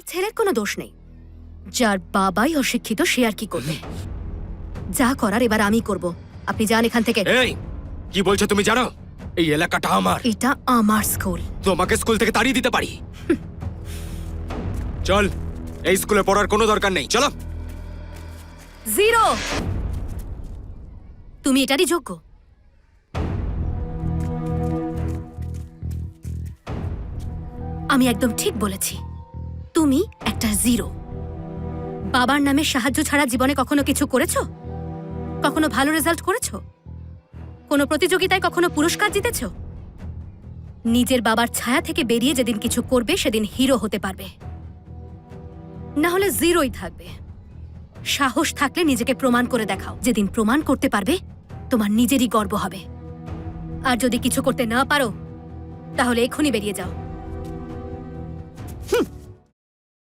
আপনার ছেলের কোনো দোষ নেই। যার বাবাই অশিক্ষিত সে আর কি করবে? যা করার এবার আমি করব। আপনি যান এখান থেকে। এই কি বলছো তুমি জানো? এই এলাকাটা আমার। এটা আমার স্কুল। তোমাকে স্কুল থেকে তাড়িয়ে দিতে পারি। চল এই স্কুলে পড়ার কোনো দরকার নেই। চলো। জিরো। তুমি এটারই যোগ্য। আমি একদম ঠিক বলেছি। তুমি একটা জিরো বাবার নামে সাহায্য ছাড়া জীবনে কখনো কিছু করেছ? কখনো ভালো রেজাল্ট করেছ? কোনো প্রতিযোগিতায় কখনো পুরস্কার জিতেছো? নিজের বাবার ছায়া থেকে বেরিয়ে যেদিন কিছু করবে, সেদিন হিরো হতে পারবে। না হলে জিরোই থাকবে। সাহস থাকলে নিজেকে প্রমাণ করে দেখাও। যেদিন প্রমাণ করতে পারবে, তোমার নিজেরই গর্ব হবে। আর যদি কিছু করতে না পারো, তাহলে এক্ষুনি বেরিয়ে যাও।